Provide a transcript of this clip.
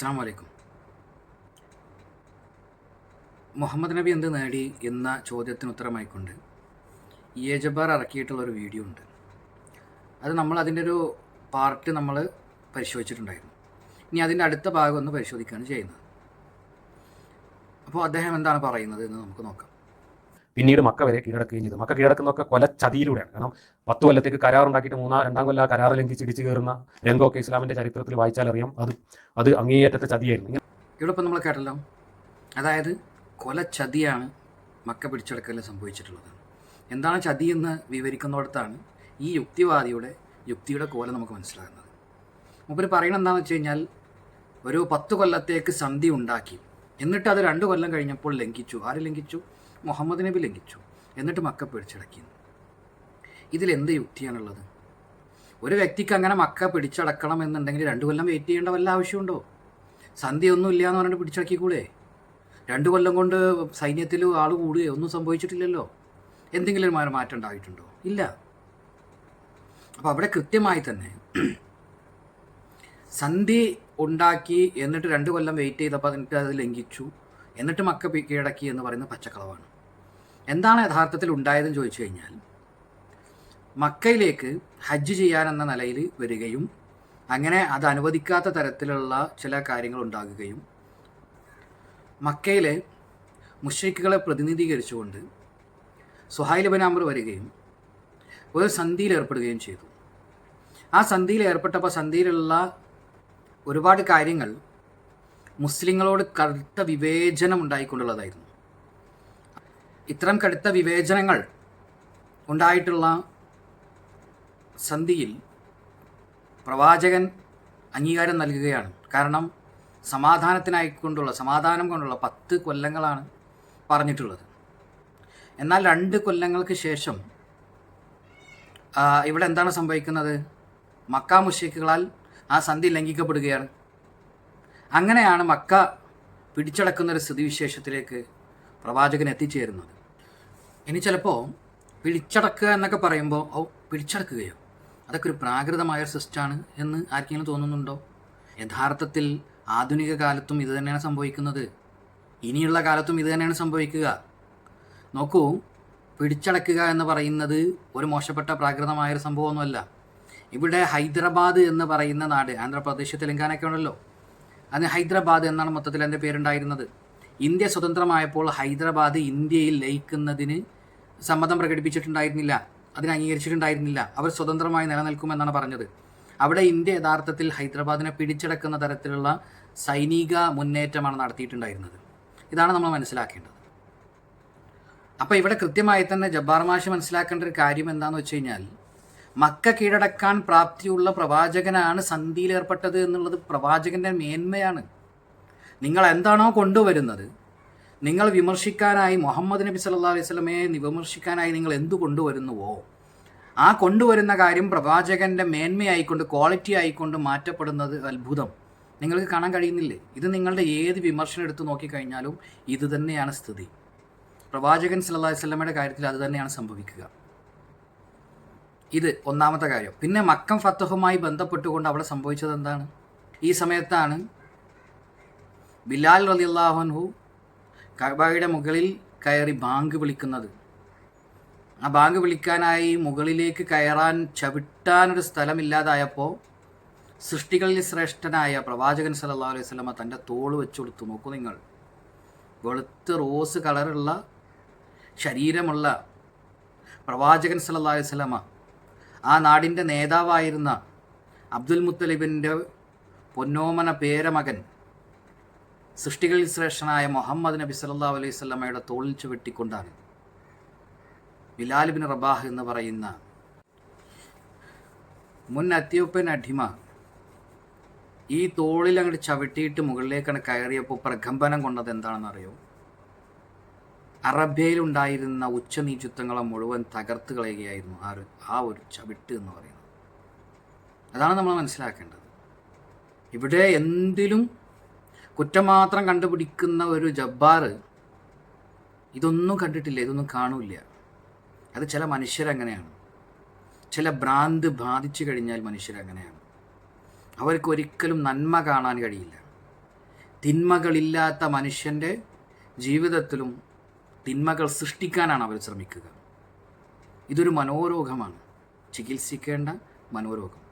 അസ്സാം വലൈക്കും മുഹമ്മദ് നബി എന്ത് നേടി എന്ന ചോദ്യത്തിന് ഉത്തരമായിക്കൊണ്ട് യേജബാർ ഇറക്കിയിട്ടുള്ള ഒരു വീഡിയോ ഉണ്ട്. അത് നമ്മൾ അതിന്റെ ഒരു പാർട്ട് നമ്മൾ പരിശോധിച്ചിട്ടുണ്ടായിരുന്നു. ഇനി അതിന്റെ അടുത്ത ഭാഗം ഒന്ന് പരിശോധിക്കുകയാണ് ചെയ്യുന്നത്. അപ്പോൾ അദ്ദേഹം എന്താണ് പറയുന്നത് എന്ന് നമുക്ക് നോക്കാം. പിന്നീട് മക്ക വരെ കീഴടക്കുകയും ചെയ്തു. മക്ക കീഴടക്കുന്നതൊക്കെ കൊല ചതിയിലൂടെയാണ്. കാരണം പത്ത് കൊല്ലത്തേക്ക് കരാർ ഉണ്ടാക്കിയിട്ട് മൂന്നാം രണ്ടാം കൊല്ലം കരാർ ലംഘിച്ച് ഇടിച്ചു കയറുന്ന രംഗമൊക്കെ ഇസ്ലാമിന്റെ ചരിത്രത്തിൽ വായിച്ചാൽ അറിയാം. അത് അത് അങ്ങേയറ്റത്തെ ചതിയായിരുന്നു. ഇവിടെ ഇപ്പം നമ്മൾ കേട്ടല്ലോ. അതായത് കൊല ചതിയാണ് മക്ക പിടിച്ചെടുക്കലിൽ സംഭവിച്ചിട്ടുള്ളത്. എന്താണ് ചതി എന്ന് വിവരിക്കുന്നിടത്താണ് ഈ യുക്തിവാദിയുടെ യുക്തിയുടെ കോല നമുക്ക് മനസ്സിലാകുന്നത്. മുമ്പിൽ പറയുന്നത് വെച്ച് കഴിഞ്ഞാൽ ഒരു പത്ത് കൊല്ലത്തേക്ക് സന്ധി ഉണ്ടാക്കി എന്നിട്ട് അത് രണ്ട് കൊല്ലം കഴിഞ്ഞപ്പോൾ ലംഘിച്ചു. ആര് ലംഘിച്ചു? മുഹമ്മദ് നബി ലംഘിച്ചു. എന്നിട്ട് മക്ക പിടിച്ചടക്കി ഇതിലെന്ത് യുക്തിയാണുള്ളത്? ഒരു വ്യക്തിക്ക് അങ്ങനെ മക്ക പിടിച്ചടക്കണം എന്നുണ്ടെങ്കിൽ രണ്ട് കൊല്ലം വെയിറ്റ് ചെയ്യേണ്ട വല്ല ആവശ്യമുണ്ടോ? സന്ധ്യ ഒന്നും ഇല്ല എന്ന് പറഞ്ഞിട്ട് പിടിച്ചടക്കിക്കൂടെ? രണ്ട് കൊല്ലം കൊണ്ട് സൈന്യത്തിൽ ആൾ കൂടുകയോ ഒന്നും സംഭവിച്ചിട്ടില്ലല്ലോ? എന്തെങ്കിലും ഒരു മാറ്റം ഉണ്ടായിട്ടുണ്ടോ? ഇല്ല. അപ്പോൾ അവിടെ കൃത്യമായി തന്നെ സന്ധി ഉണ്ടാക്കി എന്നിട്ട് രണ്ട് കൊല്ലം വെയിറ്റ് ചെയ്തപ്പോൾ എനിക്ക് അത് ലംഘിച്ചു. എന്നിട്ട് മക്ക കീഴടക്കി എന്ന് പറയുന്ന പച്ചക്കളവാണ്. എന്താണ് യഥാർത്ഥത്തിൽ ഉണ്ടായതെന്ന് ചോദിച്ചു കഴിഞ്ഞാൽ മക്കയിലേക്ക് ഹജ്ജ് ചെയ്യാനെന്ന നിലയിൽ വരികയും അങ്ങനെ അത് അനുവദിക്കാത്ത തരത്തിലുള്ള ചില കാര്യങ്ങൾ ഉണ്ടാകുകയും മക്കയിലെ മുഷ്രിക്കുകളെ പ്രതിനിധീകരിച്ചുകൊണ്ട് സുഹൈൽ ബനാമർ വരികയും ഒരു സന്ധിയിൽ ഏർപ്പെടുകയും ചെയ്തു. ആ സന്ധിയിൽ ഏർപ്പെട്ടപ്പോൾ സന്ധിയിലുള്ള ഒരുപാട് കാര്യങ്ങൾ മുസ്ലിങ്ങളോട് കടുത്ത വിവേചനം ഉണ്ടായിക്കൊണ്ടുള്ളതായിരുന്നു ഇത്തരം കടുത്ത വിവേചനങ്ങൾ ഉണ്ടായിട്ടുള്ള സന്ധിയിൽ പ്രവാചകൻ അംഗീകാരം നൽകുകയാണ്. കാരണം സമാധാനത്തിനായിക്കൊണ്ടുള്ള സമാധാനം കൊണ്ടുള്ള പത്ത് കൊല്ലങ്ങളാണ് പറഞ്ഞിട്ടുള്ളത്. എന്നാൽ രണ്ട് കൊല്ലങ്ങൾക്ക് ശേഷം ഇവിടെ എന്താണ് സംഭവിക്കുന്നത്? മക്ക മുഷേക്കുകളാൽ ആ സന്ധി ലംഘിക്കപ്പെടുകയാണ്. അങ്ങനെയാണ് മക്ക പിടിച്ചടക്കുന്ന ഒരു സ്ഥിതിവിശേഷത്തിലേക്ക് പ്രവാചകൻ എത്തിച്ചേരുന്നത്. ഇനി ചിലപ്പോൾ പിടിച്ചടക്കുക എന്നൊക്കെ പറയുമ്പോൾ ഓ പിടിച്ചടക്കുകയോ? അതൊക്കെ ഒരു പ്രാകൃതമായ സിസ്റ്റാണ് എന്ന് ആർക്കെങ്കിലും തോന്നുന്നുണ്ടോ? യഥാർത്ഥത്തിൽ ആധുനിക കാലത്തും ഇത് തന്നെയാണ് സംഭവിക്കുന്നത്. ഇനിയുള്ള കാലത്തും ഇത് തന്നെയാണ് സംഭവിക്കുക. നോക്കൂ പിടിച്ചടക്കുക എന്ന് പറയുന്നത് ഒരു മോശപ്പെട്ട പ്രാകൃതമായൊരു സംഭവമൊന്നുമല്ല. ഇവിടെ ഹൈദരാബാദ് എന്ന് പറയുന്ന നാട് ആന്ധ്രാപ്രദേശ് തെലങ്കാനൊക്കെ ഉണ്ടല്ലോ. അതിന് ഹൈദരാബാദ് എന്നാണ് മൊത്തത്തിൽ എന്റെ പേരുണ്ടായിരുന്നത്. ഇന്ത്യ സ്വതന്ത്രമായപ്പോൾ ഹൈദരാബാദ് ഇന്ത്യയിൽ ലയിക്കുന്നതിന് സമ്മതം പ്രകടിപ്പിച്ചിട്ടുണ്ടായിരുന്നില്ല. അതിന് അംഗീകരിച്ചിട്ടുണ്ടായിരുന്നില്ല. അവർ സ്വതന്ത്രമായി നിലനിൽക്കുമെന്നാണ് പറഞ്ഞത്. അവിടെ ഇന്ത്യ യഥാർത്ഥത്തിൽ ഹൈദരാബാദിനെ പിടിച്ചടക്കുന്ന തരത്തിലുള്ള സൈനിക മുന്നേറ്റമാണ് നടത്തിയിട്ടുണ്ടായിരുന്നത്. ഇതാണ് നമ്മൾ മനസ്സിലാക്കേണ്ടത്. അപ്പോൾ ഇവിടെ കൃത്യമായി തന്നെ ജബ്ബാർ മാഷ് മനസ്സിലാക്കേണ്ട ഒരു കാര്യം എന്താണെന്ന് വെച്ച് കഴിഞ്ഞാൽ മക്ക കീഴടക്കാൻ പ്രാപ്തിയുള്ള പ്രവാചകനാണ് സന്ധിയിൽ ഏർപ്പെട്ടത് എന്നുള്ളത് പ്രവാചകന്റെ മേന്മയാണ്. നിങ്ങൾ എന്താണോ കൊണ്ടുവരുന്നത് നിങ്ങൾ വിമർശിക്കാനായി മുഹമ്മദ് നബി സല്ലാ അലൈഹി സ്വലമയെ വിമർശിക്കാനായി നിങ്ങൾ എന്തു കൊണ്ടുവരുന്നുവോ ആ കൊണ്ടുവരുന്ന കാര്യം പ്രവാചകന്റെ മേന്മയായിക്കൊണ്ട് ക്വാളിറ്റി ആയിക്കൊണ്ട് മാറ്റപ്പെടുന്നത് അത്ഭുതം. നിങ്ങൾക്ക് കാണാൻ കഴിയുന്നില്ലേ? ഇത് നിങ്ങളുടെ ഏത് വിമർശനം എടുത്തു നോക്കിക്കഴിഞ്ഞാലും ഇത് തന്നെയാണ് സ്ഥിതി. പ്രവാചകൻ സല്ലാ അലൈഹി വസല്ലമയുടെ കാര്യത്തിൽ അത് തന്നെയാണ് സംഭവിക്കുക. ഇത് ഒന്നാമത്തെ കാര്യം. പിന്നെ മക്കം ഫത്തഹുമായി ബന്ധപ്പെട്ടുകൊണ്ട് അവിടെ സംഭവിച്ചത് എന്താണ്? ഈ സമയത്താണ് ബിലാൽ റലിയല്ലാഹുൻഹു കബയുടെ മുകളിൽ കയറി ബാങ്ക് വിളിക്കുന്നത്. ആ ബാങ്ക് വിളിക്കാനായി മുകളിലേക്ക് കയറാൻ ചവിട്ടാനൊരു സ്ഥലമില്ലാതായപ്പോൾ സൃഷ്ടികളിൽ ശ്രേഷ്ഠനായ പ്രവാചകൻ സല്ലല്ലാഹു അലൈഹി വസല്ലമ തന്റെ തോൾ വെച്ച് കൊടുത്തു. നോക്കൂ നിങ്ങൾ വെളുത്ത് റോസ് കളറുള്ള ശരീരമുള്ള പ്രവാചകൻ സല്ലല്ലാഹു അലൈഹി വസല്ലമ ആ നാടിന്റെ നേതാവായിരുന്ന അബ്ദുൽ മുത്തലിബിന്റെ പൊന്നോമന പേരമകൻ സൃഷ്ടികളിൽ ശ്രേഷ്ഠനായ മുഹമ്മദ് നബി സല്ലാ അലൈഹി വസല്ലമയുടെ തോളിൽ ചുവട്ടിക്കൊണ്ടാണ്. ബിലാലിബിൻ ബിൻ റബാഹ് എന്ന് പറയുന്ന മുൻ അത്യോപ്യൻ അടിമ ഈ തോളിൽ അങ്ങോട്ട് ചവിട്ടിയിട്ട് മുകളിലേക്കാണ് കയറിയപ്പോൾ പ്രകമ്പനം കൊണ്ടത് എന്താണെന്ന് അറിയോ അറബ്യയിലുണ്ടായിരുന്ന ഉച്ചനീചിത്വങ്ങളെ മുഴുവൻ തകർത്ത് കളയുകയായിരുന്നു ആ ഒരു ആ ഒരു ചവിട്ട് എന്ന് പറയുന്നത്. അതാണ് നമ്മൾ മനസ്സിലാക്കേണ്ടത്. ഇവിടെ എന്തിലും കുറ്റം മാത്രം കണ്ടുപിടിക്കുന്ന ഒരു ജബ്ബാർ ഇതൊന്നും കണ്ടിട്ടില്ല ഇതൊന്നും കാണൂല്ല. അത് ചില മനുഷ്യരങ്ങനെയാണ്. ചില ഭ്രാന്ത് ബാധിച്ചു കഴിഞ്ഞാൽ മനുഷ്യരങ്ങനെയാണ്. അവർക്ക് ഒരിക്കലും നന്മ കാണാൻ കഴിയില്ല. തിന്മകളില്ലാത്ത മനുഷ്യന്റെ ജീവിതത്തിലും തിന്മകൾ സൃഷ്ടിക്കാനാണ് അവർ ശ്രമിക്കുക. ഇതൊരു മനോരോഗമാണ്. ചികിത്സിക്കേണ്ട മനോരോഗം.